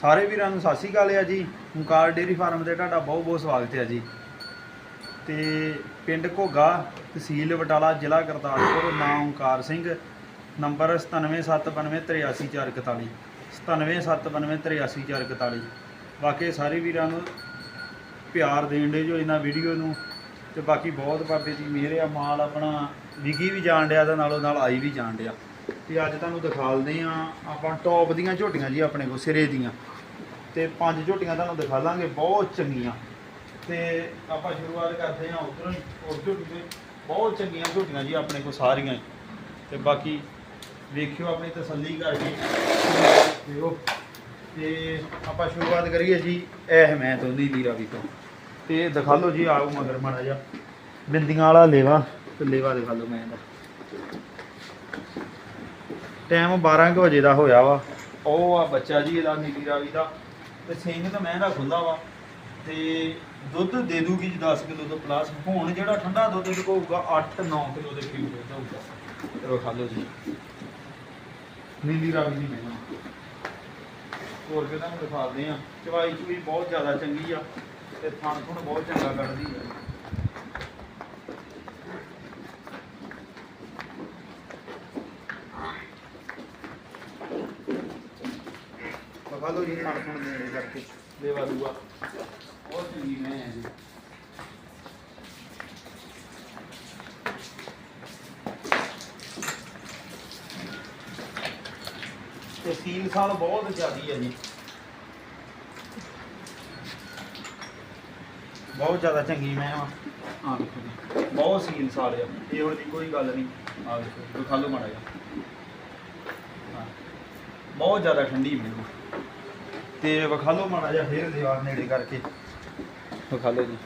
ਸਾਰੇ ਵੀਰਾਂ ਨੂੰ ਸਤਿ ਸ਼੍ਰੀ ਅਕਾਲ ਆ ਜੀ। ਓਂਕਾਰ ਡੇਅਰੀ ਫਾਰਮ ਤੇ ਤੁਹਾਡਾ ਬਹੁਤ ਬਹੁਤ ਸਵਾਗਤ ਹੈ ਜੀ। ਤੇ ਪਿੰਡ ਘੋਗਾ ਤਹਿਸੀਲ ਬਟਾਲਾ ਜ਼ਿਲ੍ਹਾ ਗੁਰਦਾਸਪੁਰ ਨਾਮ ਓਂਕਾਰ ਸਿੰਘ, ਨੰਬਰ 9779983441 9779983441 ਵਾਕਈ ਸਾਰੇ ਵੀਰਾਂ ਨੂੰ ਪਿਆਰ ਦੇਣ ਦੇ ਜੋ ਇਹਨਾਂ ਵੀਡੀਓ ਨੂੰ, ਤੇ ਬਾਕੀ ਬਹੁਤ ਬਾਬੇ ਦੀ ਮਿਹਰ ਆ ਮਾਲ ਆਪਣਾ ਵਿਕੀ ਵੀ ਜਾਣ ਡਿਆ ਤੇ ਨਾਲੋਂ ਨਾਲ ਆਈ ਵੀ ਜਾਣ ਡਿਆ। ਤੇ ਅੱਜ ਤੁਹਾਨੂੰ ਦਿਖਾਲਦੇ ਆ ਆਪਾਂ ਟੌਪ ਦੀਆਂ ਝੋਟੀਆਂ ਜੀ ਆਪਣੇ ਕੋਲ, ਸਿਰੇ ਦੀਆਂ। ਤੇ ਪੰਜ ਝੋਟੀਆਂ ਤੁਹਾਨੂੰ ਦਿਖਾ ਲਾਂਗੇ, ਬਹੁਤ ਚੰਗੀਆਂ। ਤੇ ਆਪਾਂ ਸ਼ੁਰੂਆਤ ਕਰਦੇ ਹਾਂ ਉਧਰੋਂ ਉਸ ਝੋਟੀ ਤੇ ਬਹੁਤ ਚੰਗੀਆਂ ਝੋਟੀਆਂ ਜੀ ਆਪਣੇ ਕੋਲ ਸਾਰੀਆਂ ਤੇ ਬਾਕੀ ਵੇਖਿਓ ਆਪਣੀ ਤਸੱਲੀ ਕਰਕੇ। ਦੇਖਿਓ। ਤੇ ਆਪਾਂ ਸ਼ੁਰੂਆਤ ਕਰੀਏ ਜੀ ਇਹ ਮੈਂ ਤੋਂ ਨੀਲੀ ਰਾਵੀ ਤੋਂ। ਤੇ ਦਿਖਾ ਲਓ ਜੀ ਆਓ ਮਗਰ ਮਾੜਾ ਜਿਹਾ। ਬਿੰਦੀਆਂ ਵਾਲਾ ਲੇਵਾ ਤੇ ਲੇਵਾ ਦਿਖਾ ਲਓ ਮੈਂ ਇਹਦਾ। ਟਾਈਮ 12 ਕੁ ਵਜੇ ਦਾ ਹੋਇਆ ਵਾ। ਉਹ ਆ ਬੱਚਾ ਜੀ ਇਹਦਾ ਨੀਲੀ ਰਾਵੀ ਦਾ। ਤੇ ਸਿੰਘ ਤਾਂ ਮੈਂ ਦਾ ਖੁੱਲਾ ਵਾ। ਤੇ ਦੁੱਧ ਦੇ ਦੂਗੀ ਜੀ 10 ਕਿਲੋ ਤੋਂ ਪਲੱਸ। ਹੁਣ ਜਿਹੜਾ ਠੰਡਾ ਦੁੱਧ ਇਹਦੇ ਕੋਲ ਹੋਊਗਾ 8-9 ਕਿਲੋ ਦੇ ਕਰੀਬ ਦੁੱਧ ਹੋਊਗਾ। ਤੇ ਵਿਖਾ ਲਓ ਜੀ। ਨੀਲੀ ਰਾਵੀ ਦੀ ਮੈਂ। ਹੋਰ ਕਿ ਤੁਹਾਨੂੰ ਦਿਖਾਉਂਦੇ ਆ ਚਵਾਈ ਚੂਈ ਬਹੁਤ ਜ਼ਿਆਦਾ ਚੰਗੀ ਆ ਤੇ ਥਣ ਥੁਣ ਬਹੁਤ ਚੰਗਾ ਕੱਢਦੀ ਆ। ਵਿਖਾ ਜੀ ਥਣ ਥੁਣ ਦੇਣੇ ਕਰਕੇ। ਦੇਵਾ ਦੂਆ। ਬਹੁਤ ਚੰਗੀ ਮੈਂ ਹੈ ਜੀ ਤੇ ਸੀਲ ਸਾਲ ਬਹੁਤ ਜ਼ਿਆਦੀ ਹੈ ਜੀ। ਬਹੁਤ ਜ਼ਿਆਦਾ ਚੰਗੀ ਮੈਂ ਆ ਆ ਦੇਖੋ ਜੀ, ਬਹੁਤ ਸੀਲ ਸਾਲ ਆ। ਇਹੋ ਜਿਹੀ ਕੋਈ ਗੱਲ ਨਹੀਂ। ਆ ਦੇਖੋ, ਦਿਖਾ ਲਓ ਮਾੜਾ ਜਿਹਾ। ਹਾਂ। ਬਹੁਤ ਜ਼ਿਆਦਾ ਠੰਡੀ ਮੈਨੂੰ। ਤੇ ਵਿਖਾ ਲਓ ਮਾੜਾ ਜਿਹਾ ਫੇਰ ਦੀਵਾਰ ਨੇੜੇ ਕਰਕੇ। ਵਿਖਾ ਲਓ ਜੀ।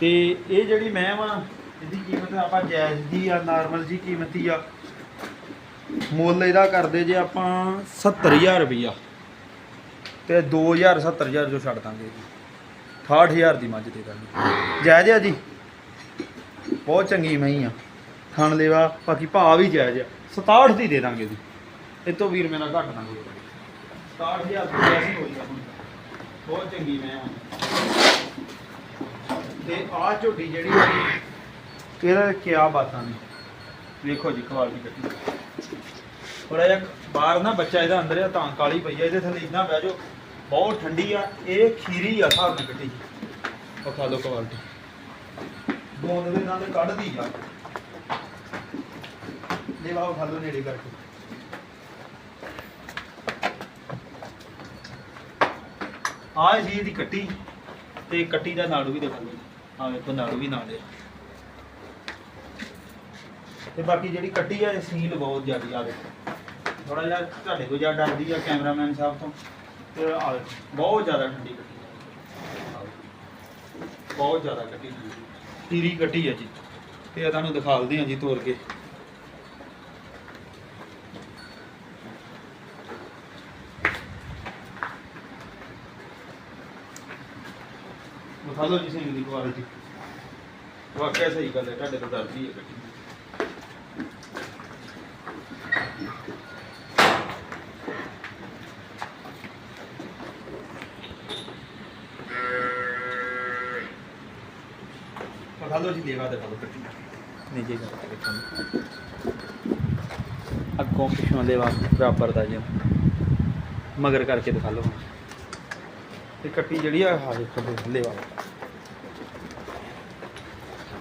ਤੇ ਇਹ ਜਿਹੜੀ ਮੈਂ ਵਾ ਇਹਦੀ ਕੀਮਤ ਆਪਾਂ ਜਾਇਜ਼ ਦੀ ਆ ਨਾਰਮਲ ਜੀ ਕੀਮਤ ਹੀ ਆ। ਮੁੱਲ ਇਹਦਾ ਕਰਦੇ ਜੇ ਆਪਾਂ 70000 ਰੁਪਈਆ। ਤੇ 2000 70000 ਜੋ ਛੱਡ ਦਾਂਗੇ ਜੀ। 68000 ਦੀ ਮੱਝ ਦੇ ਦਾਂਗੇ। ਜਾਇਜ਼ ਆ ਜੀ। ਬਹੁਤ ਚੰਗੀ ਮਹੀਂ ਆ। ਥਣ ਲੈਵਾ ਬਾਕੀ ਭਾਅ ਵੀ ਜਾਇਜ਼ ਆ। 67 ਦੀ ਦੇ ਦਾਂਗੇ ਜੀ। ਇਹ ਤੋਂ ਵੀਰ ਮੇਰਾ ਘੱਟ ਦਾਂਗੇ 67000 ਦੀ ਐਸੀ ਹੋਈ ਆ ਹੁਣ। ਬਹੁਤ ਚੰਗੀ ਮੈਂ ਤੇ ਆਹ ਝੋਟੀ ਜਿਹੜੀ ਇਹਦਾ ਕਿਆ ਬਾਤਾਂ ਨੇ? ਵੇਖੋ ਜੀ ਕੁਆਲਿਟੀ ਕੱਟੀ ਥੋੜਾ ਜਿਹਾ ਬਾਹਰ ਨਾ ਬੱਚਾ ਇਹਦਾ ਅੰਦਰ ਆ, ਤਾਂ ਕਾਲੀ ਪਈ ਆ, ਇਹਦੇ ਥੱਲੇ ਇਦਾਂ ਬਹਿ ਜਾਓ, ਬਹੁਤ ਠੰਡੀ ਆ, ਇਹ ਖੀਰੀ ਆ ਹਿਸਾਬ ਨਾਲ ਕੱਟੀ ਜੀ ਉਹ ਖਾ ਲਓ ਕੁਆਲਿਟੀ ਦੋਨ ਦੇ ਨਾਲ ਕੱਢਦੀ ਆ। ਲੈ ਵਾਓ ਖਾ ਲਓ ਨੇੜੇ ਕਰਕੇ। ਆਹ ਜੀ ਇਹਦੀ ਕੱਟੀ ਤੇ ਕੱਟੀ ਦਾ ਨਾੜੂ ਵੀ ਦਿਖਾ ਲਓ ਆ ਵੇਖੋ, ਨਾੜੂ ਵੀ ਨਾਲ ਹੈ। ਤੇ ਬਾਕੀ ਜਿਹੜੀ ਕੱਟੀ ਆ, ਇਹ ਸੀਲ ਬਹੁਤ ਜ਼ਿਆਦਾ ਆ ਦੇਖੋ ਥੋੜਾ ਜਿਹਾ ਤੁਹਾਡੇ ਕੋਲ ਜ਼ਿਆਦਾ ਡਰਦੀ ਆ ਕੈਮਰਾਮੈਨ ਸਾਹਿਬ ਤੋਂ। ਤੇ ਆ ਬਹੁਤ ਜ਼ਿਆਦਾ ਠੰਡੀ ਕੱਟੀ ਬਹੁਤ ਜ਼ਿਆਦਾ ਕੱਟੀ ਤੀਰੀ ਕੱਟੀ ਆ ਜੀ। ਤੇ ਇਹ ਤੁਹਾਨੂੰ ਦਿਖਾਲਦੇ ਆ ਜੀ ਤੋੜ ਕੇ। ਲਓ ਜੀ ਸਿੰਘ ਦੀ ਕੁਆਲਿਟੀ। ਵਾਕਿਆ ਸਹੀ ਗੱਲ ਹੈ ਤੁਹਾਡੇ ਤੋਂ ਡਰਦੀ ਹੈ ਕੱਟੀ ਦਿਖਾ ਲਓ ਜੀ ਦੇਵਾ ਦਿਖਾ ਲਓ ਕੱਟੀ ਨਹੀਂ ਜੀ ਅੱਗੋਂ ਪਿੱਛੋਂ ਦੇਵਾ ਬਰਾਬਰ ਦਾ ਜੀ। ਮਗਰ ਕਰਕੇ ਦਿਖਾ ਲਓ ਤੇ ਕੱਟੀ ਜਿਹੜੀ ਆ ਹਾਂ ਦੇਖੋ ਦੇਖ ਲੈਵਾ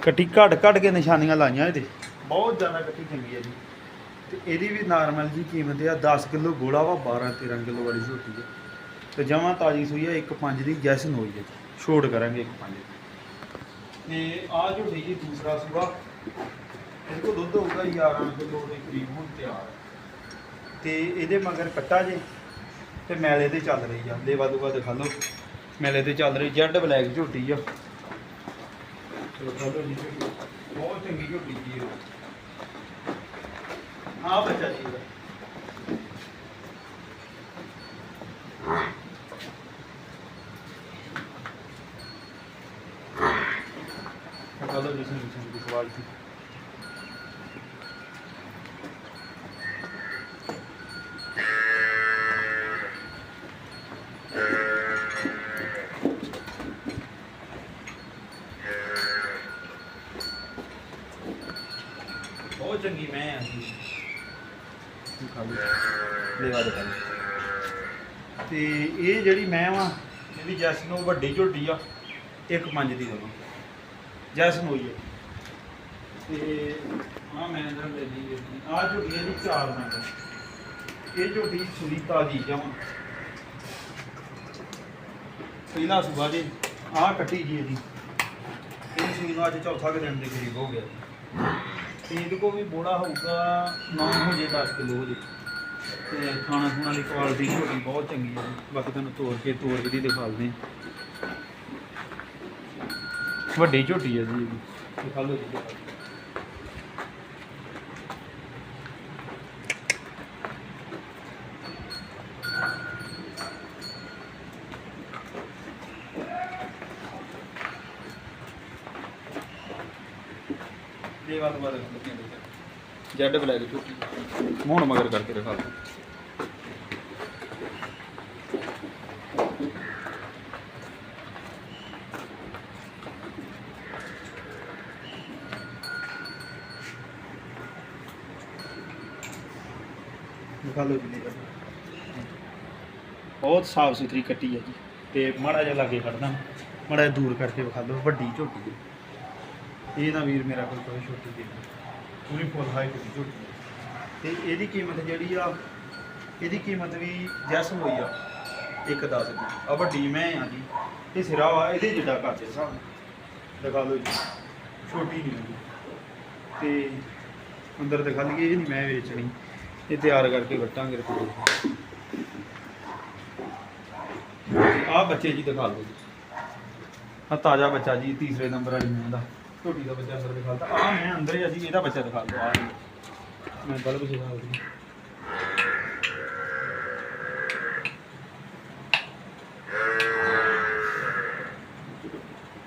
ਕੱਟੀ ਘੱਟ ਘੱਟ ਕੇ ਨਿਸ਼ਾਨੀਆਂ ਲਾਈਆਂ ਇਹਦੇ। ਬਹੁਤ ਜ਼ਿਆਦਾ ਕੱਟੀ ਚੰਗੀ ਹੈ ਜੀ। ਤੇ ਇਹਦੀ ਵੀ ਨਾਰਮਲ ਜੀ ਕੀਮਤ ਆ 10 ਕਿਲੋ ਗੋਲਾ ਵਾ 12 13 ਕਿਲੋ ਵਾਲੀ ਝੋਟੀ ਹੈ ਤੇ ਜਮਾਂ ਤਾਜੀ ਸੂਈ ਆ 1.5 ਦੀ ਜੈਸਨ ਹੋਈ ਹੈ ਜੀ ਛੋੜ ਕਰਾਂਗੇ 1.5 ਦੀ। ਤੇ ਆ ਝੋਟੀ ਜੀ ਦੂਸਰਾ ਸੂਆ। ਇਹਦੇ ਕੋਲ ਦੁੱਧ ਹੋਊਗਾ 11 ਕਿਲੋ ਦੇ ਕਰੀਬ, ਹੁਣ ਤਿਆਰ ਹੈ। ਤੇ ਇਹਦੇ ਮਗਰ ਕੱਟਾ ਜੇ, ਤੇ ਮੈਲੇ ਤੇ ਚੱਲ ਰਹੀ ਆ। ਲੇਵਾ ਦੂਵਾ ਦਿਖਾ ਲਓ। ਮੈਲੇ ਤੇ ਚੱਲ ਰਹੀ ਜੈਡ ਬਲੈਕ ਝੋਟੀ ਆ। ਬਹੁਤ ਚੰਗੀ ਝੋਟੀ ਜੀ ਆ ਬੱਚਾ ਜੀ ਇਹਦਾ। ਦਿਖਾ ਲਓ ਜੀ ਸਿੰਘ ਸਿੰਘ ਦੀ ਕੁਆਲਿਟੀ ਦਿਖਾ ਲੇਵਾ ਦਿਖਾ ਲਓ ਤੇ ਇਹ ਜਿਹੜੀ ਮੈਂ ਵਾ ਇਹਦੀ ਜੈਸ ਨੂੰ ਵੱਡੀ ਝੋਟੀ ਆ, ਇੱਕ ਪੰਜ ਦੀ ਦੋਨੋਂ ਜੈਸ ਨੂੰ ਹੋਈ ਹੈ ਤੇ ਆ ਮੈਂ ਅੰਦਰ ਲੈ ਲਈ ਆ ਝੋਟੀ ਇਹਦੀ ਚਾਰ ਮਿੰਟ ਇਹ ਝੋਟੀ ਸੁਰੀ ਤਾਜੀ ਜਮ ਪਹਿਲਾ ਸੁਬਾ ਜੀ ਆ ਕੱਟੀ ਜੀ ਇਹਦੀ। ਇਹ ਸੂਈ ਅੱਜ ਚੌਥਾ ਕੁ ਦਿਨ ਦੇ ਕਰੀਬ ਹੋ ਗਿਆ। ਤੇ ਇਹਦੇ ਕੋ ਵੀ ਬੋੜਾ ਹੋਊਗਾ 9 ਹੋ ਜੇ 10 ਕਿਲੋ ਹੋ ਜੇ ਤੇ ਖਾਣਾ ਖੁਣਾ ਦੀ ਕੁਆਲਿਟੀ ਝੋਟੀ ਬਹੁਤ ਚੰਗੀ ਹੈ ਬਾਕੀ ਤੁਹਾਨੂੰ ਤੋੜ ਕੇ ਤੋੜ ਕੇ ਦੀ ਦਿਖਾਉਂਦੇ ਵੱਡੀ ਝੋਟੀ ਹੈ ਜੀ। ਇਹਦੀ ਦਿਖਾ ਲਓ ਜੀ ਦਿਖਾ ਲਓ। ਇਹ ਵਾਰ ਬਾਅਦ ਜੈਡ ਬਲੈਕ ਝੋਟੀ ਮੋਹਣ ਮਗਰ ਕਰਕੇ ਦਿਖਾ ਲਓ ਦਿਖਾ ਲਓ ਜੀ। ਬਹੁਤ ਸਾਫ਼ ਸੁਥਰੀ ਕੱਟੀ ਹੈ ਜੀ। ਤੇ ਮਾੜਾ ਜਿਹਾ ਲਾਗੇ ਖੜਨਾ ਮਾੜਾ ਜਿਹਾ ਦੂਰ ਕਰਕੇ ਵਿਖਾ ਲਓ ਵੱਡੀ ਝੋਟੀ ਹੈ। ਇਹ ਨਾ ਵੀਰ ਮੇਰਾ ਕੋਈ ਕੋਈ ਛੋਟੀ ਜਿਹੀ ਪੂਰੀ ਫੁੱਲ ਹਾਈਟ ਦੀ ਝੋਟੀ ਹੈ। ਤੇ ਇਹਦੀ ਕੀਮਤ ਜਿਹੜੀ ਆ, ਇਹਦੀ ਕੀਮਤ ਵੀ ਜੈਸ ਹੋਈ ਆ, ਇੱਕ 10 ਦੀ। ਆ ਵੱਡੀ ਮੈਂ ਆ ਜੀ। ਇਹ ਸਿਰਾ ਵਾ, ਇਹਦੇ ਜਿੱਡਾ ਕਰਦੇ ਹਿਸਾਬ ਨਾਲ। ਦਿਖਾ ਲਓ ਜੀ। ਛੋਟੀ ਨਹੀਂ ਹੈਗੀ ਤੇ ਅੰਦਰ ਦਿਖਾ ਲਈਏ, ਇਹ ਨਹੀਂ ਮੈਂ ਵੇਚਣੀ। ਇਹ ਤਿਆਰ ਕਰਕੇ ਵਟਾਂਗੇ ਰਖੋ ਆ ਬੱਚੇ ਜੀ ਦਿਖਾ ਲਓ ਜੀ। ਆ ਤਾਜ਼ਾ ਬੱਚਾ ਜੀ, ਤੀਸਰੇ ਨੰਬਰ ਵਾਲੀ ਮੈਂ ਦਾ। ਝੋਟੀ ਦਾ ਬੱਚਾ ਅੰਦਰ ਦਿਖਾਲਤਾ ਆ ਮੈਂ ਅੰਦਰ ਹੀ ਆ ਜੀ ਇਹਦਾ ਬੱਚਾ ਦਿਖਾ ਦਿਓ ਆ ਮੈਂ ਬਲਬ ਦਿਖਾ ਦਿੰਦੀ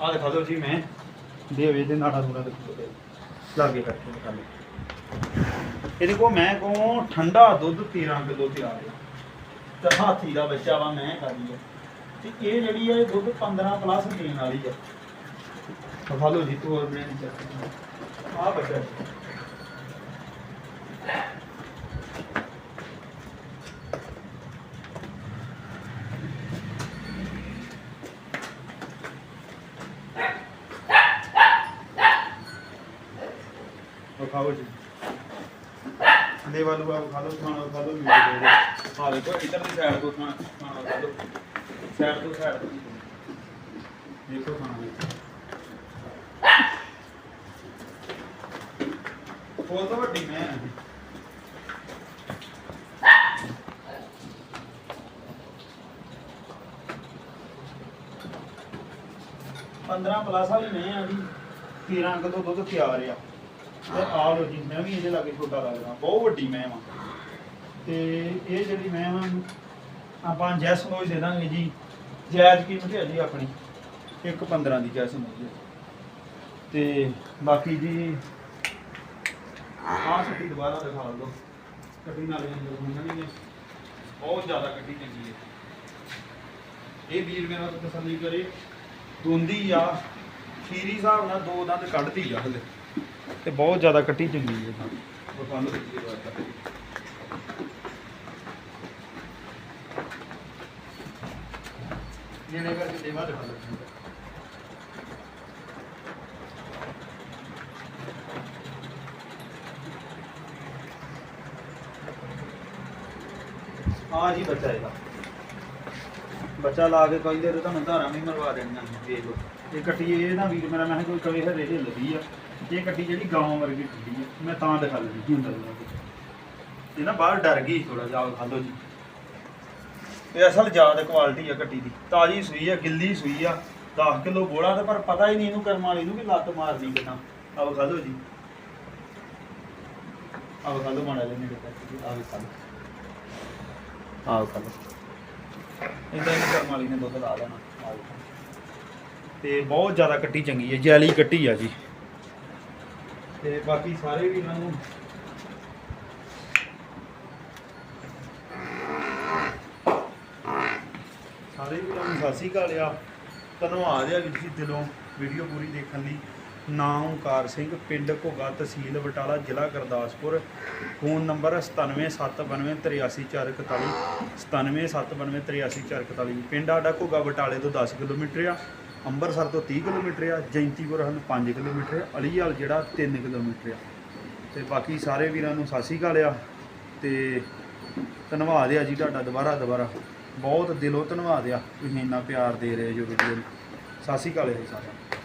ਆ ਦਿਖਾ ਦਿਓ ਜੀ ਮੈਂ। ਦੇਵੇ ਦੇ ਨਾੜਾ ਨੂੜਾ ਦਿਖਾ ਦਿਓ ਲਾਗੇ ਕਰਕੇ ਦਿਖਾ ਲਓ ਇਹਦੇ ਕੋ ਮੈਂ ਕੋ ਠੰਡਾ ਦੁੱਧ 13 ਕਿਲੋ ਤਿਆਰ ਹੈ ਤੇ ਹਾਥੀ ਦਾ ਬੱਚਾ ਵਾ ਮੈਂ ਖਾਦੀ ਹੈ ਤੇ ਇਹ ਜਿਹੜੀ ਹੈ ਦੁੱਧ 15 ਪਲੱਸ ਦੇਣ ਵਾਲੀ ਹੈ ਦਿਖਾ ਲਓ ਜੀ ਤੋਰ ਮੈਂ ਆ ਬੱਚਾ ਜੀ। ਵਿਖਾਓ ਜੀ। ਦੇ ਵਾਲੂ ਆ ਖਾ ਲਓ, ਖਾਣਾ ਖਾ ਲਓ ਮੇਰੇ ਦੇ ਆ ਦੇਖੋ, ਇੱਧਰ ਦੀ ਸਾਈਡ ਤੋਂ ਖਾਣਾ ਖਾਣਾ ਖਾ ਲਓ। ਸਾਈਡ ਤੋਂ ਸਾਈਡ ਤੋਂ। ਦੇਖੋ ਖਾਣਾ। ਬਹੁਤ ਤਾਂ ਵੱਡੀ ਮੈਂ। ਆ। ਪੰਦਰਾਂ ਪਲੱਸ ਵਾਲੀ ਮੈਂ ਆ ਜੀ। 13 ਕਿਲੋ ਦੁੱਧ ਤਿਆਰ ਆ। ਤੇ ਆ ਲੋ ਜੀ ਮੈਂ ਵੀ ਇਹਦੇ ਲਾਗੇ ਛੋਟਾ ਲੱਗਦਾ ਬਹੁਤ ਵੱਡੀ ਮੈਂ ਵਾਂ ਤੇ ਇਹ ਜਿਹੜੀ ਮੈਂ ਵਾਂ ਆਪਾਂ ਜੈਸ ਨੋਜ ਦੇ ਦਾਂਗੇ ਜੀ। ਜਾਇਜ਼ ਕੀਮਤ ਹੈ ਜੀ ਆਪਣੀ। ਇੱਕ 15 ਦੀ ਜੈਸ ਨੋਜ ਤੇ ਬਾਕੀ ਜੀ ਆਹ ਸੱਟੀ ਦੁਬਾਰਾ ਦਿਖਾ ਦਿਓ। ਕੱਟੀ ਨਾਲ ਅੰਦਰ ਮੰਨਣਗੇ ਬਹੁਤ ਜ਼ਿਆਦਾ ਕੱਟੀ ਚੰਗੀ ਹੈ। ਇਹ ਵੀਰ ਮੇਰਾ ਤਾਂ ਤਸੱਲੀ ਕਰੇ। ਦੁੰਦੀ ਆ, ਖੀਰੀ ਹਿਸਾਬ ਨਾਲ ਦੋ ਦੰਦ ਕੱਢਦੀ ਆ ਹਲੇ। ਤੇ ਬਹੁਤ ਜ਼ਿਆਦਾ ਕੱਟੀ ਚੰਗੀ ਹੈ ਤੁਹਾਨੂੰ ਦਿੱਤੀ ਬਾਤ ਨੇੜੇ ਕਰਕੇ ਦੇਵਾ ਦਿਖਾ ਲਓ ਆ ਜੀ ਬੱਚਾ ਇਹਦਾ। ਬੱਚਾ ਲਾ ਕੇ ਕੋਈ ਦੇਰ ਤੁਹਾਨੂੰ ਧਾਰਾਂ ਵੀ ਮਰਵਾ ਦੇਣੀਆਂ ਨੇ, ਦੇਖ ਲਓ। ਇਹ ਕੱਟੀ ਇਹ ਨਾ ਵੀਰ ਮੇਰਾ ਮੈਂ ਕੋਈ ਕਵੇ ਹਰੇ ਹਿੱਲਦੀ ਆ। ਇਹ ਕੱਟੀ ਜਿਹੜੀ ਗਾਉਂ ਵਰਗੀ ਕੱਟੀ ਆ ਮੈਂ ਤਾਂ ਦਿਖਾ ਲਈ ਜੀ ਅੰਦਰ ਇਹ ਨਾ ਬਾਹਰ ਡਰ ਗਈ ਥੋੜਾ ਜਿਹਾ ਖਾ ਜੀ। ਇਹ ਅਸਲ ਜ਼ਿਆਦਾ ਕੁਆਲਿਟੀ ਆ ਕੱਟੀ ਦੀ। ਤਾਜੀ ਸੂਈ ਆ ਗਿੱਲੀ ਸੂਈ ਆ। 10 ਕਿਲੋ ਗੋਲਾ ਤੇ ਪਰ ਪਤਾ ਹੀ ਨਹੀਂ ਇਹਨੂੰ ਕਰਮ ਵਾਲੀ ਨੂੰ ਵੀ ਲੱਤ ਮਾਰਦੀ ਕਿਦਾਂ। ਆਹ ਖਾ ਜੀ। ਆਹ ਖਾ ਮਾੜਾ ਲੈਣੇ ਦੇ ਆਹ ਆਹ ਖਾ ਇਦਾਂ ਹੀ ਕਰਮ ਵਾਲੀ ਨੇ ਦੁੱਧ ਲਾ ਲੈਣਾ। ਆਹ ਵੇਖੋ। ਤੇ ਬਹੁਤ ਜ਼ਿਆਦਾ ਕੱਟੀ ਚੰਗੀ ਹੈ, ਜੈਲੀ ਕੱਟੀ ਆ ਜੀ। ਤੇ ਬਾਕੀ ਸਾਰੇ ਵੀ ਇਹਨਾਂ ਨੂੰ ਸਾਰੇ ਵੀਰਾਂ ਨੂੰ ਸਤਿ ਸ਼੍ਰੀ ਅਕਾਲ ਆ। ਧੰਨਵਾਦ ਆ ਵੀ ਤੁਸੀਂ ਦਿਲੋਂ ਵੀਡੀਓ ਪੂਰੀ ਦੇਖਣ ਲਈ ਨਾਮ ਓਮਕਾਰ ਸਿੰਘ, ਪਿੰਡ ਘੋਗਾ ਤਹਿਸੀਲ ਬਟਾਲਾ, ਜ਼ਿਲ੍ਹਾ ਗੁਰਦਾਸਪੁਰ। ਫੋਨ ਨੰਬਰ 9779383441 9779383441 ਪਿੰਡ ਸਾਡਾ ਘੋਗਾ ਬਟਾਲੇ ਤੋਂ 10 ਕਿਲੋਮੀਟਰ ਆ ਅੰਮ੍ਰਿਤਸਰ ਤੋਂ 30 ਕਿਲੋਮੀਟਰ ਆ, ਜੈਂਤੀਪੁਰ ਹਨ 5 ਕਿਲੋਮੀਟਰ ਆ ਜਿਹੜਾ 3 ਕਿਲੋਮੀਟਰ ਆ। ਤੇ ਬਾਕੀ ਸਾਰੇ ਵੀਰਾਂ ਨੂੰ ਸਤਿ ਸ਼੍ਰੀ ਅਕਾਲ ਆ, ਤੇ ਧੰਨਵਾਦ ਆ ਜੀ ਤੁਹਾਡਾ ਦੁਬਾਰਾ ਦੁਬਾਰਾ। ਬਹੁਤ ਦਿਲੋਂ ਧੰਨਵਾਦ ਆ, ਤੁਸੀਂ ਇੰਨਾ ਪਿਆਰ ਦੇ ਰਹੇ ਜੋ ਵੀਡੀਓ ਨੂੰ। ਸਤਿ ਸ਼੍ਰੀ ਅਕਾਲ ਜੀ ਸਾਰਿਆਂ